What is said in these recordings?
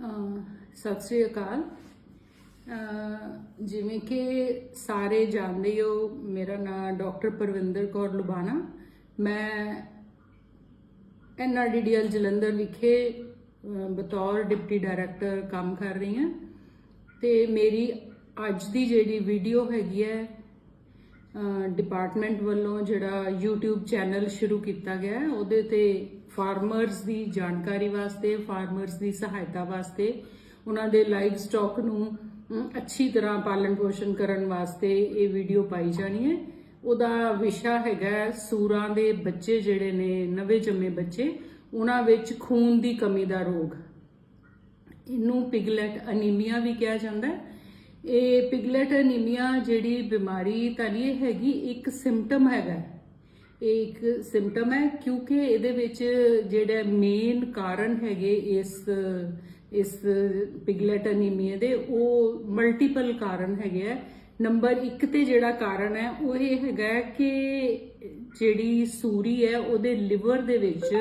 ਸਤਿ ਸ੍ਰੀ ਅਕਾਲ। ਜਿਵੇਂ ਕਿ ਸਾਰੇ ਜਾਣਦੇ ਹੋ ਮੇਰਾ ਨਾਮ ਡਾਕਟਰ ਪਰਵਿੰਦਰ ਕੌਰ ਲੁਬਾਣਾ ਮੈਂ ਐਨਆਰਡੀਡੀਐਲ ਜਲੰਧਰ ਵਿਖੇ ਬਤੌਰ ਡਿਪਟੀ ਡਾਇਰੈਕਟਰ ਕੰਮ ਕਰ ਰਹੀ ਹਾਂ। ਤੇ ਮੇਰੀ ਅੱਜ ਦੀ ਜਿਹੜੀ ਵੀਡੀਓ ਹੈਗੀ ਹੈ ਡਿਪਾਰਟਮੈਂਟ ਵੱਲੋਂ ਜਿਹੜਾ YouTube ਚੈਨਲ ਸ਼ੁਰੂ ਕੀਤਾ ਗਿਆ ਹੈ, ਉਹਦੇ ਤੇ ਫਾਰਮਰਸ ਦੀ ਜਾਣਕਾਰੀ ਵਾਸਤੇ ਫਾਰਮਰਸ ਦੀ ਸਹਾਇਤਾ ਵਾਸਤੇ, ਉਹਨਾਂ ਦੇ ਲਾਈਵ ਸਟਾਕ ਨੂੰ ਅੱਛੀ ਤਰ੍ਹਾਂ ਪਾਲਣ ਪੋਸ਼ਣ ਕਰਨ ਵਾਸਤੇ ਇਹ ਵੀਡੀਓ ਪਾਈ ਜਾਣੀ ਹੈ। ਉਹਦਾ ਵਿਸ਼ਾ ਹੈਗਾ ਸੂਰਾਂ ਦੇ ਬੱਚੇ ਜਿਹੜੇ ਨੇ, ਨਵੇਂ ਜੰਮੇ ਬੱਚੇ, ਉਹਨਾਂ ਵਿੱਚ ਖੂਨ ਦੀ ਕਮੀ ਦਾ ਰੋਗ। ਇਹਨੂੰ ਪਿਗਲੈਟ ਅਨੀਮੀਆ ਵੀ ਕਿਹਾ ਜਾਂਦਾ ਹੈ। ਇਹ ਪਿਗਲੈਟ ਅਨੀਮੀਆ ਜਿਹੜੀ ਬਿਮਾਰੀ ਤਾਂ ਨਹੀਂ ਇਹ ਹੈਗੀ, ਇੱਕ ਸਿੰਪਟਮ ਹੈਗਾ ਇਹ ਇੱਕ ਸਿੰਪਟਮ ਹੈ ਕਿਉਂਕਿ ਇਹਦੇ ਵਿੱਚ ਜਿਹੜਾ ਮੇਨ ਕਾਰਨ ਹੈਗੇ ਇਸ ਇਸ ਪਿਗਲੈਟ ਅਨੀਮੀਆ ਦੇ, ਉਹ ਮਲਟੀਪਲ ਕਾਰਨ ਹੈਗੇ ਆ। ਨੰਬਰ 1 ਤੇ ਜਿਹੜਾ ਕਾਰਨ ਹੈ, ਉਹ ਇਹ ਹੈਗਾ ਕਿ ਜਿਹੜੀ ਸੂਰੀ ਹੈ, ਉਹਦੇ ਲਿਵਰ ਦੇ ਵਿੱਚ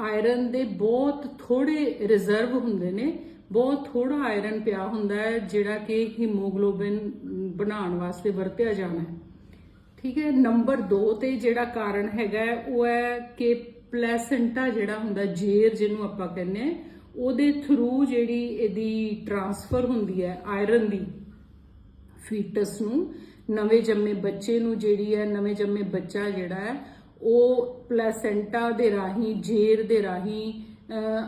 ਆਇਰਨ ਦੇ ਬਹੁਤ ਥੋੜੇ ਰਿਜ਼ਰਵ ਹੁੰਦੇ ਨੇ। ਬਹੁਤ ਥੋੜਾ ਆਇਰਨ ਪਿਆ ਹੁੰਦਾ ਹੈ, ਜਿਹੜਾ ਕਿ ਹੀਮੋਗਲੋਬਿਨ ਬਣਾਉਣ ਵਾਸਤੇ ਵਰਤਿਆ ਜਾਣਾ ਹੈ। ਠੀਕ ਹੈ, ਨੰਬਰ 2 ਤੇ ਜਿਹੜਾ ਕਾਰਨ ਹੈਗਾ ਉਹ ਹੈ ਕਿ ਪਲੈਸੈਂਟਾ ਜਿਹੜਾ ਹੁੰਦਾ, ਜੇਰ ਜਿਹਨੂੰ ਆਪਾਂ ਕਹਿੰਦੇ ਹਾਂ, ਉਹਦੇ ਥਰੂ ਜਿਹੜੀ ਇਹਦੀ ਟਰਾਂਸਫਰ ਹੁੰਦੀ ਹੈ ਆਇਰਨ ਦੀ ਫੀਟਸ ਨੂੰ, ਨਵੇਂ ਜੰਮੇ ਬੱਚੇ ਨੂੰ ਜਿਹੜੀ ਹੈ, ਨਵੇਂ ਜੰਮੇ ਬੱਚਾ ਜਿਹੜਾ ਹੈ, ਉਹ ਪਲੈਸੈਂਟਾ ਦੇ ਰਾਹੀਂ, ਜੇਰ ਦੇ ਰਾਹੀਂ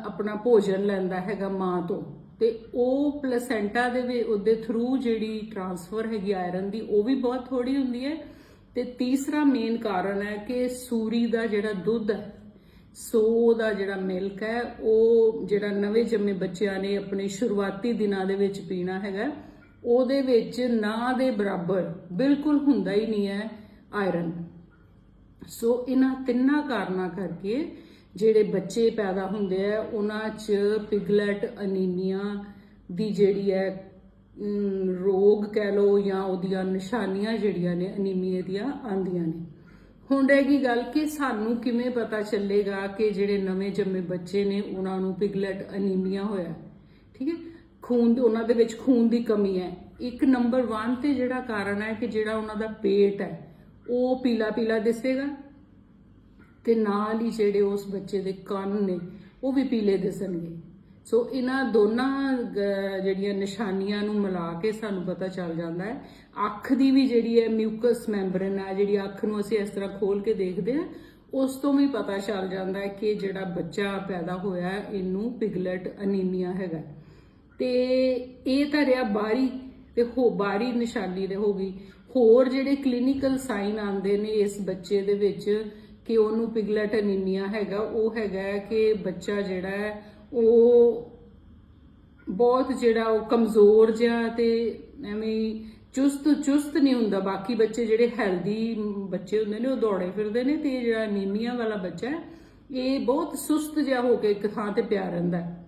ਆਪਣਾ ਭੋਜਨ ਲੈਂਦਾ ਹੈਗਾ ਮਾਂ ਤੋਂ। ਤੇ ਉਹ ਪਲੈਸੈਂਟਾ ਦੇ ਵੀ, ਉਹਦੇ ਥਰੂ ਜਿਹੜੀ ਟਰਾਂਸਫਰ ਹੈਗੀ ਆਇਰਨ ਦੀ, ਉਹ ਵੀ ਬਹੁਤ ਥੋੜੀ ਹੁੰਦੀ ਹੈ ਤੇ ਤੀਸਰਾ ਮੇਨ ਕਾਰਨ ਹੈ ਕਿ ਸੂਰੀ ਦਾ ਜਿਹੜਾ ਦੁੱਧ ਹੈ, ਸੋ ਦਾ ਜਿਹੜਾ ਮਿਲਕ ਹੈ, ਉਹ ਜਿਹੜਾ ਨਵੇਂ ਜੰਮੇ ਬੱਚਿਆਂ ਨੇ ਆਪਣੇ ਸ਼ੁਰੂਆਤੀ ਦਿਨਾਂ ਦੇ ਵਿੱਚ ਪੀਣਾ ਹੈਗਾ, ਉਹਦੇ ਵਿੱਚ ਨਾ ਦੇ ਬਰਾਬਰ ਬਿਲਕੁਲ ਹੁੰਦਾ ਹੀ ਨਹੀਂ ਹੈ ਆਇਰਨ ਸੋ ਇਹਨਾਂ ਤਿੰਨਾਂ ਕਾਰਨਾਂ ਕਰਕੇ ਜਿਹੜੇ ਬੱਚੇ ਪੈਦਾ ਹੁੰਦੇ ਆ ਉਹਨਾਂ 'ਚ ਪਿਗਲੈਟ ਅਨੀਮੀਆ ਦੀ ਜਿਹੜੀ ਹੈ ਰੋਗ ਕਹਿ ਲੋ ਜਾਂ ਉਹਦੀਆਂ ਨਿਸ਼ਾਨੀਆਂ ਜਿਹੜੀਆਂ ਨੇ, ਅਨੀਮੀਆ ਦੀਆਂ ਆਂਦੀਆਂ ਨੇ। ਹੁਣ ਰਹਿ ਗਈ ਗੱਲ ਕਿ ਸਾਨੂੰ ਕਿਵੇਂ ਪਤਾ ਚੱਲੇਗਾ ਕਿ ਜਿਹੜੇ ਨਵੇਂ ਜੰਮੇ ਬੱਚੇ ਨੇ, ਉਹਨਾਂ ਨੂੰ ਪਿਗਲੈਟ ਅਨੀਮੀਆ ਹੋਇਆ ਠੀਕ ਹੈ? ਖੂਨ ਉਹਨਾਂ ਦੇ ਵਿੱਚ ਖੂਨ ਦੀ ਕਮੀ ਹੈ। ਇੱਕ ਨੰਬਰ 1 ਤੇ ਜਿਹੜਾ ਕਾਰਨ ਹੈ ਕਿ ਜਿਹੜਾ ਉਹਨਾਂ ਦਾ ਪੇਟ ਹੈ, ਉਹ ਪੀਲਾ ਪੀਲਾ ਦਿਸੇਗਾ ਤੇ ਨਾਲ ਹੀ ਜਿਹੜੇ ਉਸ ਬੱਚੇ ਦੇ ਕੰਨ ਨੇ, ਉਹ ਵੀ ਪੀਲੇ ਦਿਸਣਗੇ। ਸੋ ਇਹਨਾਂ ਦੋਨਾਂ ਜਿਹੜੀਆਂ ਨਿਸ਼ਾਨੀਆਂ ਨੂੰ ਮਿਲਾ ਕੇ ਸਾਨੂੰ ਪਤਾ ਚੱਲ ਜਾਂਦਾ ਹੈ। ਅੱਖ ਦੀ ਵੀ ਜਿਹੜੀ ਹੈ ਮਿਊਕਸ ਮੈਂਬਰਨ ਹੈ, ਜਿਹੜੀ ਅੱਖ ਨੂੰ ਅਸੀਂ ਇਸ ਤਰ੍ਹਾਂ ਖੋਲ ਕੇ ਦੇਖਦੇ ਹਾਂ, ਉਸ ਤੋਂ ਵੀ ਪਤਾ ਚੱਲ ਜਾਂਦਾ ਹੈ ਕਿ ਜਿਹੜਾ ਬੱਚਾ ਪੈਦਾ ਹੋਇਆ ਇਹਨੂੰ ਪਿਗਲਟ ਅਨੀਮੀਆ ਹੈਗਾ ਤੇ ਇਹ ਤਾਂ ਰਿਹਾ ਬਾਹਰੀ ਤੇ ਹੋ ਬਾਹਰੀ ਨਿਸ਼ਾਨੀ ਦੇ ਹੋ ਗਈ। ਹੋਰ ਜਿਹੜੇ ਕਲੀਨਿਕਲ ਸਾਈਨ ਆਉਂਦੇ ਨੇ ਇਸ ਬੱਚੇ ਦੇ ਵਿੱਚ ਕਿ ਉਹਨੂੰ ਪਿਗਲਟ ਅਨੀਮੀਆ ਹੈਗਾ, ਉਹ ਹੈਗਾ ਕਿ ਬੱਚਾ ਜਿਹੜਾ ਹੈ ਉਹ ਬਹੁਤ ਜਿਹੜਾ ਉਹ ਕਮਜ਼ੋਰ ਜਿਹਾ ਤੇ ਐਵੇਂ ਚੁਸਤ ਚੁਸਤ ਨਹੀਂ ਹੁੰਦਾ। ਬਾਕੀ ਬੱਚੇ ਜਿਹੜੇ ਹੈਲਦੀ ਬੱਚੇ ਹੁੰਦੇ ਨੇ, ਉਹ ਦੌੜੇ ਫਿਰਦੇ ਨੇ ਤੇ ਜਿਹੜਾ ਅਨੀਮੀਆ ਵਾਲਾ ਬੱਚਾ ਇਹ ਬਹੁਤ ਸੁਸਤ ਜਿਹਾ ਹੋ ਕੇ ਇੱਕ ਥਾਂ ਤੇ ਪਿਆ ਰਹਿੰਦਾ ਹੈ।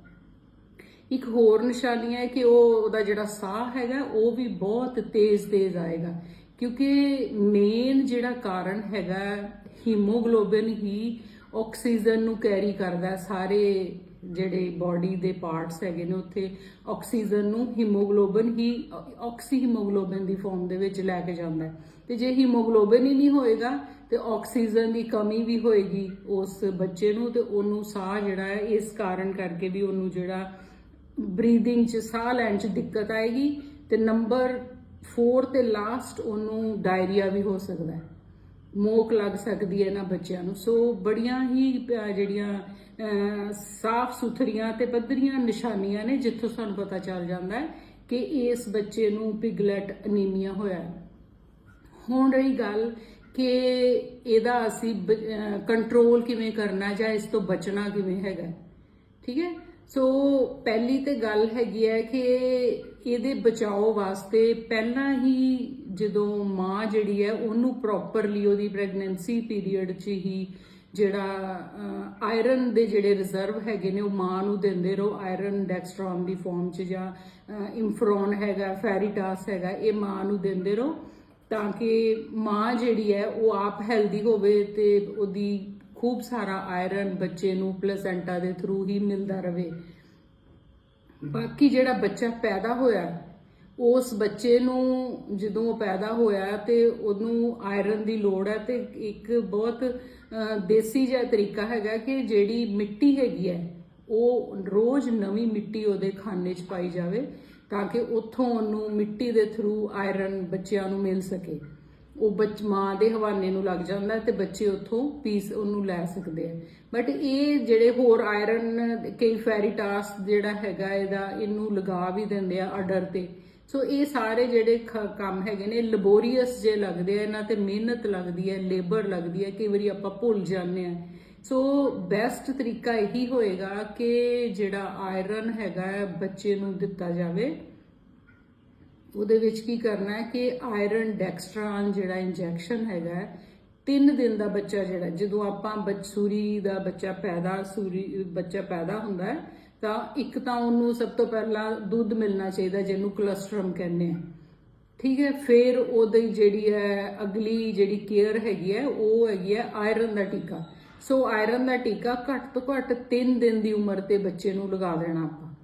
ਇੱਕ ਹੋਰ ਨਿਸ਼ਾਨੀ ਹੈ ਕਿ ਉਹ, ਉਹਦਾ ਜਿਹੜਾ ਸਾਹ ਹੈਗਾ, ਉਹ ਵੀ ਬਹੁਤ ਤੇਜ਼ ਤੇਜ਼ ਆਏਗਾ। ਕਿਉਂਕਿ ਮੇਨ ਜਿਹੜਾ ਕਾਰਨ ਹੈਗਾ ਹੀਮੋਗਲੋਬਿਨ ਹੀ ਆਕਸੀਜਨ ਨੂੰ ਕੈਰੀ ਕਰਦਾ ਸਾਰੇ ਜਿਹੜੇ ਬਾਡੀ ਦੇ ਪਾਰਟਸ ਹੈਗੇ ਨੇ, ਉੱਥੇ ਆਕਸੀਜਨ ਨੂੰ ਹੀਮੋਗਲੋਬਿਨ ਹੀ ਆਕਸੀ ਹੀਮੋਗਲੋਬਿਨ ਦੀ ਫਾਰਮ ਦੇ ਵਿੱਚ ਲੈ ਕੇ ਜਾਂਦਾ ਹੈ। ਤੇ ਜੇ ਹੀਮੋਗਲੋਬਿਨ ਹੀ ਨਹੀਂ ਹੋਏਗਾ, ਤੇ ਆਕਸੀਜਨ ਦੀ ਕਮੀ ਵੀ ਹੋਏਗੀ ਉਸ ਬੱਚੇ ਨੂੰ, ਤੇ ਉਹਨੂੰ ਸਾਹ ਜਿਹੜਾ ਹੈ, ਇਸ ਕਾਰਨ ਕਰਕੇ ਵੀ ਉਹਨੂੰ ਜਿਹੜਾ ਬਰੀਦਿੰਗ ਚ, ਸਾਹ ਲੈਣ ਚ ਦਿੱਕਤ ਆਏਗੀ, ਤੇ ਨੰਬਰ 4 ਤੇ ਲਾਸਟ ਉਹਨੂੰ ਡਾਇਰੀਆ ਵੀ ਹੋ ਸਕਦਾ ਹੈ। ਮੋਕ ਲੱਗ ਸਕਦੀ ਹੈ ਇਹਨਾਂ ਬੱਚਿਆਂ ਨੂੰ। ਸੋ ਬੜੀਆਂ ਹੀ ਜਿਹੜੀਆਂ ਸਾਫ਼ ਸੁਥਰੀਆਂ ਤੇ ਪੱਧਰੀਆਂ ਨਿਸ਼ਾਨੀਆਂ ਨੇ ਜਿੱਥੋਂ ਸਾਨੂੰ ਪਤਾ ਚੱਲ ਜਾਂਦਾ ਹੈ ਕਿ ਇਸ ਬੱਚੇ ਨੂੰ ਪਿਗਲੈਟ ਅਨੀਮੀਆ ਹੋਇਆ ਹੈ। ਹੁਣ ਰਹੀ ਗੱਲ ਕਿ ਇਹਦਾ ਅਸੀਂ ਕੰਟਰੋਲ ਕਿਵੇਂ ਕਰਨਾ ਜਾਂ ਇਸ ਤੋਂ ਬਚਣਾ ਕਿਵੇਂ ਹੈਗਾ ਠੀਕ ਹੈ? ਸੋ ਪਹਿਲੀ ਤੇ ਗੱਲ ਹੈਗੀ ਹੈ ਕਿ ਇਹਦੇ ਬਚਾਓ ਵਾਸਤੇ ਪਹਿਲਾਂ ਹੀ ਜਦੋਂ ਮਾਂ ਜਿਹੜੀ ਹੈ ਉਹਨੂੰ ਪ੍ਰੋਪਰਲੀ ਉਹਦੀ ਪ੍ਰੈਗਨੈਂਸੀ ਪੀਰੀਅਡ 'ਚ ਹੀ ਜਿਹੜਾ ਆਇਰਨ ਦੇ ਜਿਹੜੇ ਰਿਜ਼ਰਵ ਹੈਗੇ ਨੇ ਉਹ ਮਾਂ ਨੂੰ ਦਿੰਦੇ ਰਹੋ। ਆਇਰਨ ਡੈਕਸਟ੍ਰੋਨ ਦੀ ਫਾਰਮ 'ਚ ਜਾਂ ਇੰਫਰੋਨ ਹੈਗਾ ਫੈਰੀਟਾਸ ਹੈਗਾ ਇਹ ਮਾਂ ਨੂੰ ਦਿੰਦੇ ਰਹੋ ਤਾਂ ਕਿ ਮਾਂ ਜਿਹੜੀ ਹੈ ਉਹ ਆਪ ਹੈਲਦੀ ਹੋਵੇ ਤੇ ਉਹਦੀ ਖੂਬ ਸਾਰਾ ਆਇਰਨ ਬੱਚੇ ਨੂੰ ਪਲੇਸੈਂਟਾ ਦੇ ਥਰੂ ਹੀ ਮਿਲਦਾ ਰਵੇ ਬਾਕੀ ਜਿਹੜਾ ਬੱਚਾ ਪੈਦਾ ਹੋਇਆ ਉਸ ਬੱਚੇ ਨੂੰ ਜਦੋਂ ਉਹ ਪੈਦਾ ਹੋਇਆ ਤੇ ਉਹਨੂੰ ਆਇਰਨ ਦੀ ਲੋੜ ਹੈ ਤੇ ਇੱਕ ਬਹੁਤ ਦੇਸੀ ਜਿਹਾ ਤਰੀਕਾ ਹੈਗਾ ਕਿ ਜਿਹੜੀ ਮਿੱਟੀ ਹੈਗੀ ਹੈ, ਉਹ ਰੋਜ਼ ਨਵੀਂ ਮਿੱਟੀ ਉਹਦੇ ਖਾਣੇ 'ਚ ਪਾਈ ਜਾਵੇ ਤਾਂ ਕਿ ਉੱਥੋਂ ਉਹਨੂੰ ਮਿੱਟੀ ਦੇ ਥਰੂ ਆਇਰਨ ਬੱਚਿਆਂ ਨੂੰ ਮਿਲ ਸਕੇ। ਉਹ ਬੱਚ, ਮਾਂ ਦੇ ਹਵਾਨੇ ਨੂੰ ਲੱਗ ਜਾਂਦਾ ਹੈ ਤੇ ਬੱਚੇ ਉੱਥੋਂ ਪੀਸ, ਉਹਨੂੰ ਲੈ ਸਕਦੇ ਆ। ਬਟ ਇਹ ਜਿਹੜੇ ਹੋਰ ਆਇਰਨ ਕਈ ਫੈਰੀਟਾਸ ਜਿਹੜਾ ਹੈਗਾ, ਇਹਦਾ ਇਹਨੂੰ ਲਗਾ ਵੀ ਦਿੰਦੇ ਆ ਆਰਡਰ ਤੇ। ਸੋ ਇਹ ਸਾਰੇ ਜਿਹੜੇ ਖ- ਕੰਮ ਹੈਗੇ ਨੇ ਲੈਬੋਰੀਅਸ ਜੇ ਲੱਗਦੇ ਆ ਇਹਨਾਂ ਤੇ ਮਿਹਨਤ ਲੱਗਦੀ ਹੈ ਲੇਬਰ ਲੱਗਦੀ ਹੈ ਕਈ ਵਾਰੀ ਆਪਾਂ ਭੁੱਲ ਜਾਂਦੇ ਆ ਸੋ ਬੈਸਟ ਤਰੀਕਾ ਇਹੀ ਹੋਏਗਾ ਕਿ ਜਿਹੜਾ ਆਇਰਨ ਹੈਗਾ ਬੱਚੇ ਨੂੰ ਦਿੱਤਾ ਜਾਵੇ। ਉਹਦੇ ਵਿੱਚ ਕੀ ਕਰਨਾ ਹੈ ਕਿ ਆਇਰਨ ਡੈਕਸਟਰਾਨ ਜਿਹੜਾ ਇੰਜੈਕਸ਼ਨ ਹੈਗਾ ਹੈ, ਤਿੰਨ ਦਿਨ ਦਾ ਬੱਚਾ ਜਿਹੜਾ ਜਦੋਂ ਆਪਾਂ ਬਚਸੂਰੀ ਦਾ ਬੱਚਾ ਪੈਦਾ ਸੂਰੀ ਬੱਚਾ ਪੈਦਾ ਹੁੰਦਾ ਹੈ ਤਾਂ ਇੱਕ ਤਾਂ ਉਹਨੂੰ ਸਭ ਤੋਂ ਪਹਿਲਾਂ ਦੁੱਧ ਮਿਲਣਾ ਚਾਹੀਦਾ ਜਿਹਨੂੰ ਕੋਲੇਸਟ੍ਰਮ ਕਹਿੰਦੇ ਆ। ਠੀਕ ਹੈ, ਫਿਰ ਉਹਦੀ ਜਿਹੜੀ ਹੈ, ਅਗਲੀ ਜਿਹੜੀ ਕੇਅਰ ਹੈਗੀ ਹੈ, ਉਹ ਹੈਗੀ ਹੈ ਆਇਰਨ ਦਾ ਟੀਕਾ। ਸੋ ਆਇਰਨ ਦਾ ਟੀਕਾ ਘੱਟ ਤੋਂ ਘੱਟ 3 ਦਿਨ ਦੀ ਉਮਰ ਤੇ ਬੱਚੇ ਨੂੰ ਲਗਾ ਦੇਣਾ ਆਪਾਂ।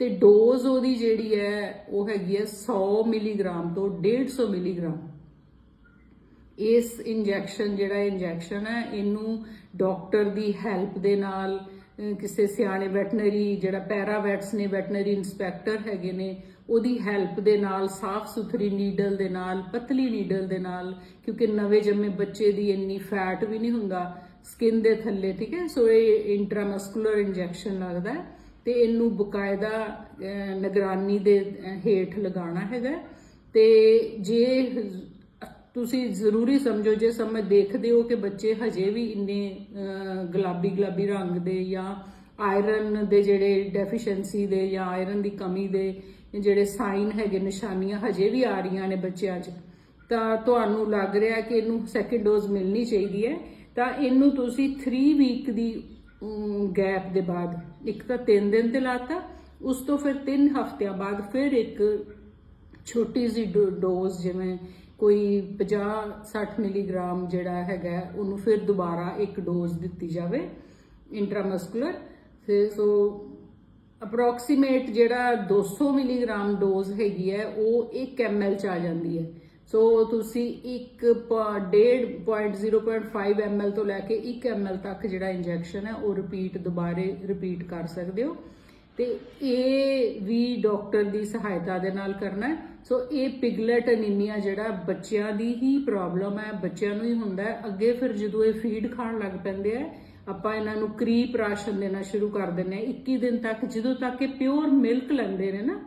ਤੇ ਡੋਜ਼ ਉਹਦੀ ਜਿਹੜੀ ਹੈ, ਉਹ ਹੈਗੀ ਹੈ 100 ਮਿਲੀਗ੍ਰਾਮ ਤੋਂ 150 ਮਿਲੀਗ੍ਰਾਮ। ਇਸ ਇੰਜੈਕਸ਼ਨ, ਜਿਹੜਾ ਇੰਜੈਕਸ਼ਨ ਹੈ, ਇਹਨੂੰ ਡਾਕਟਰ ਦੀ ਹੈਲਪ ਦੇ ਨਾਲ ਕਿਸੇ ਸਿਆਣੇ ਵੈਟਨਰੀ ਜਿਹੜਾ ਪੈਰਾ ਵੈਟਸ ਨੇ ਵੈਟਨਰੀ ਇਨਸਪੈਕਟਰ ਹੈਗੇ ਨੇ, ਉਹਦੀ ਹੈਲਪ ਦੇ ਨਾਲ ਸਾਫ਼ ਸੁਥਰੀ ਨੀਡਲ ਦੇ ਨਾਲ, ਪਤਲੀ ਨੀਡਲ ਦੇ ਨਾਲ, ਕਿਉਂਕਿ ਨਵੇਂ ਜੰਮੇ ਬੱਚੇ ਦੀ ਇੰਨੀ ਫੈਟ ਵੀ ਨਹੀਂ ਹੁੰਦਾ, ਸਕਿਨ ਦੇ ਥੱਲੇ, ਠੀਕ ਹੈ? ਸੋ ਇਹ ਇੰਟਰਾਮਸਕੂਲਰ ਇੰਜੈਕਸ਼ਨ ਲੱਗਦਾ ਹੈ ਤੇ ਇਹਨੂੰ ਬਕਾਇਦਾ ਨਿਗਰਾਨੀ ਦੇ ਹੇਠ ਲਗਾਉਣਾ ਹੈਗਾ ਤੇ ਜੇ ਤੁਸੀਂ ਜ਼ਰੂਰੀ ਸਮਝੋ, ਜੇ ਸਮੇਂ ਦੇਖਦੇ ਹੋ ਕਿ ਬੱਚੇ ਹਜੇ ਵੀ ਇੰਨੇ ਗੁਲਾਬੀ ਗੁਲਾਬੀ ਰੰਗ ਦੇ ਜਾਂ ਆਇਰਨ ਦੇ ਜਿਹੜੇ ਡੈਫੀਸ਼ੀਐਂਸੀ ਦੇ ਜਾਂ ਆਇਰਨ ਦੀ ਕਮੀ ਦੇ ਜਿਹੜੇ ਸਾਈਨ ਹੈਗੇ, ਨਿਸ਼ਾਨੀਆਂ ਹਜੇ ਵੀ ਆ ਰਹੀਆਂ ਨੇ ਬੱਚਿਆਂ 'ਚ, ਤਾਂ ਤੁਹਾਨੂੰ ਲੱਗ ਰਿਹਾ ਕਿ ਇਹਨੂੰ ਸੈਕਿੰਡ ਡੋਜ਼ ਮਿਲਣੀ ਚਾਹੀਦੀ ਹੈ। ਤਾਂ ਇਹਨੂੰ ਤੁਸੀਂ 3 ਵੀਕ ਦੀ ਗੈਪ ਦੇ ਬਾਅਦ, ਇੱਕ ਤਾਂ 3 ਦਿਨ ਤੇ ਲਾਤਾ, ਉਸ ਤੋਂ ਫਿਰ 3 ਹਫ਼ਤਿਆਂ ਬਾਅਦ ਫਿਰ ਇੱਕ ਛੋਟੀ ਜਿਹੀ ਡੋ- ਡੋਜ਼ ਜਿਵੇਂ ਕੋਈ 50 60 ਮਿਲੀਗ੍ਰਾਮ ਜਿਹੜਾ ਹੈਗਾ, ਉਹਨੂੰ ਫਿਰ ਦੁਬਾਰਾ ਇੱਕ ਡੋਜ਼ ਦਿੱਤੀ ਜਾਵੇ ਇੰਟਰਾਮਸਕੂਲਰ ਤੇ ਸੋ ਅਪਰੋਕਸੀਮੇਟ ਜਿਹੜਾ 200 ਮਿਲੀਗ੍ਰਾਮ ਡੋਜ਼ ਹੈਗੀ ਹੈ, ਉਹ 1 ml ਚ ਆ ਜਾਂਦੀ ਹੈ। ਸੋ ਤੁਸੀਂ 1.5 ml ਤੋਂ ਲੈ ਕੇ 1 ml ਤੱਕ ਜਿਹੜਾ ਇੰਜੈਕਸ਼ਨ ਹੈ, ਉਹ ਰਿਪੀਟ ਦੁਬਾਰੇ ਰਿਪੀਟ ਕਰ ਸਕਦੇ ਹੋ। ਤੇ ਇਹ ਵੀ ਡਾਕਟਰ ਦੀ ਸਹਾਇਤਾ ਦੇ ਨਾਲ ਕਰਨਾ ਹੈ। ਸੋ ਇਹ ਪਿਗਲਟ ਅਨੀਮੀਆ ਜਿਹੜਾ ਬੱਚਿਆਂ ਦੀ ਹੀ ਪ੍ਰੋਬਲਮ ਹੈ, ਬੱਚਿਆਂ ਨੂੰ ਹੀ ਹੁੰਦਾ ਹੈ। ਅੱਗੇ ਫਿਰ ਜਦੋਂ ਇਹ ਫੀਡ ਖਾਣ ਲੱਗ ਪੈਂਦੇ ਆ ਆਪਾਂ ਇਹਨਾਂ ਨੂੰ ਕਰੀਪ ਰਾਸ਼ਨ ਦੇਣਾ ਸ਼ੁਰੂ ਕਰ ਦਿੰਦੇ ਆ 21 ਦਿਨ ਤੱਕ, ਜਦੋਂ ਤੱਕ ਇਹ ਪਿਓਰ ਮਿਲਕ ਲੈਂਦੇ ਨੇ ਨਾ,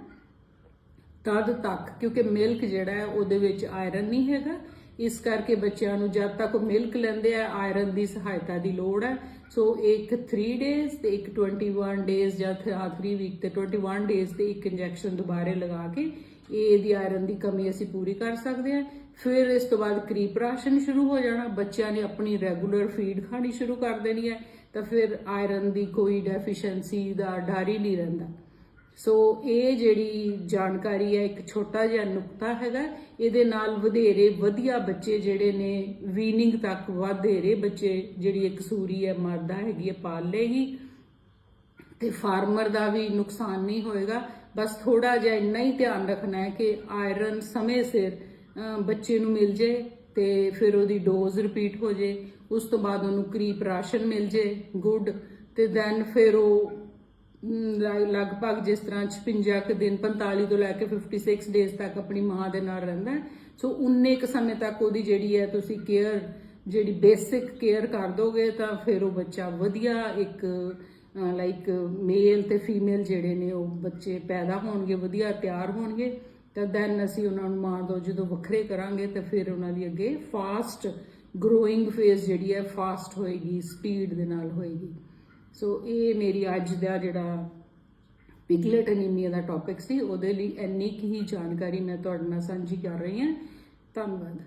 ਤਦ ਤੱਕ, ਕਿਉਂਕਿ ਮਿਲਕ ਜਿਹੜਾ ਹੈ, ਉਹਦੇ ਵਿੱਚ ਆਇਰਨ ਨਹੀਂ ਹੈਗਾ। ਇਸ ਕਰਕੇ ਬੱਚਿਆਂ ਨੂੰ ਜਦ ਤੱਕ ਉਹ ਮਿਲਕ ਲੈਂਦੇ ਆ ਆਇਰਨ ਦੀ ਸਹਾਇਤਾ ਦੀ ਲੋੜ ਹੈ। ਸੋ ਇੱਕ 3 ਡੇਜ਼ ਤੇ ਇੱਕ 21 ਡੇਜ਼ ਜਾਂ 3 ਵੀਕ ਤੇ 21 ਡੇਜ਼ ਤੇ ਇੱਕ ਇੰਜੈਕਸ਼ਨ ਦੁਬਾਰੇ ਲਗਾ ਕੇ ਇਹ ਇਹਦੀ ਆਇਰਨ ਦੀ ਕਮੀ ਅਸੀਂ ਪੂਰੀ ਕਰ ਸਕਦੇ ਹਾਂ। ਫਿਰ ਇਸ ਤੋਂ ਬਾਅਦ ਕਰੀਪ ਰਾਸ਼ਨ ਸ਼ੁਰੂ ਹੋ ਜਾਣਾ। ਬੱਚਿਆਂ ਨੇ ਆਪਣੀ ਰੈਗੂਲਰ ਫੀਡ ਖਾਣੀ ਸ਼ੁਰੂ ਕਰ ਦੇਣੀ ਹੈ। ਤਾਂ ਫਿਰ ਆਇਰਨ ਦੀ ਕੋਈ ਡੈਫੀਸ਼ੀਐਂਸੀ ਦਾ ਡਰ ਹੀ ਨਹੀਂ ਰਹਿੰਦਾ। ਸੋ ਇਹ ਜਿਹੜੀ ਜਾਣਕਾਰੀ ਹੈ, ਇੱਕ ਛੋਟਾ ਜਿਹਾ ਨੁਕਤਾ ਹੈਗਾ। ਇਹਦੇ ਨਾਲ ਵਧੇਰੇ ਵਧੀਆ ਬੱਚੇ ਜਿਹੜੇ ਨੇ ਵੀਨਿੰਗ ਤੱਕ ਵਧੇਰੇ ਬੱਚੇ ਜਿਹੜੀ ਇੱਕ ਸੂਰੀ ਹੈ ਮਾਦਾ ਹੈਗੀ ਹੈ, ਪਾਲ ਲੇਗੀ ਤੇ ਫਾਰਮਰ ਦਾ ਵੀ ਨੁਕਸਾਨ ਨਹੀਂ ਹੋਏਗਾ। ਬਸ ਥੋੜਾ ਜਿਹਾ ਇੰਨਾ ਹੀ ਧਿਆਨ ਰੱਖਣਾ ਹੈ ਕਿ ਆਇਰਨ ਸਮੇਂ ਸਿਰ ਬੱਚੇ ਨੂੰ ਮਿਲ ਜੇ ਤੇ ਫਿਰ ਉਹਦੀ ਡੋਜ਼ ਰਿਪੀਟ ਹੋ ਜੇ, ਉਸ ਤੋਂ ਬਾਅਦ ਉਹਨੂੰ ਕਰੀਪ ਰਾਸ਼ਨ ਮਿਲ ਜੇ ਗੁੱਡ ਤੇ ਦੈਨ ਫਿਰ ਉਹ ਲਗਭਗ ਜਿਸ ਤਰ੍ਹਾਂ 56 ਕੁ ਦਿਨ 45 ਤੋਂ ਲੈ ਕੇ 56 ਡੇਜ਼ ਤੱਕ ਆਪਣੀ ਮਾਂ ਦੇ ਨਾਲ ਰਹਿੰਦਾ ਸੋ ਉਨੇ ਕੁ ਸਮੇਂ ਤੱਕ ਉਹਦੀ ਜਿਹੜੀ ਹੈ ਤੁਸੀਂ ਕੇਅਰ ਜਿਹੜੀ ਬੇਸਿਕ ਕੇਅਰ ਕਰ ਦੋਗੇ ਤਾਂ ਫਿਰ ਉਹ ਬੱਚਾ ਵਧੀਆ ਇੱਕ ਲਾਈਕ ਮੇਲ ਤੇ ਫੀਮੇਲ ਜਿਹੜੇ ਨੇ ਉਹ ਬੱਚੇ ਪੈਦਾ ਹੋਣਗੇ, ਵਧੀਆ ਤਿਆਰ ਹੋਣਗੇ, ਤਾਂ ਦੈਨ ਅਸੀਂ ਉਹਨਾਂ ਨੂੰ ਮਾਂ ਤੋਂ ਜਦੋਂ ਵੱਖਰੇ ਕਰਾਂਗੇ ਤਾਂ ਫਿਰ ਉਹਨਾਂ ਦੀ ਅੱਗੇ ਫਾਸਟ ਗਰੋਇੰਗ ਫੇਜ਼ ਜਿਹੜੀ ਹੈ ਫਾਸਟ ਹੋਏਗੀ ਸਪੀਡ ਦੇ ਨਾਲ ਹੋਏਗੀ। ਸੋ ਇਹ ਮੇਰੀ ਅੱਜ ਦਾ ਜਿਹੜਾ ਪਿਗਲਟ ਅਨੀਮੀਆ ਦਾ ਟੌਪਿਕ ਸੀ, ਉਹਦੇ ਲਈ ਇੰਨੀ ਕੁ ਹੀ ਜਾਣਕਾਰੀ ਮੈਂ ਤੁਹਾਡੇ ਨਾਲ ਸਾਂਝੀ ਕਰ ਰਹੀ ਹਾਂ। ਧੰਨਵਾਦ।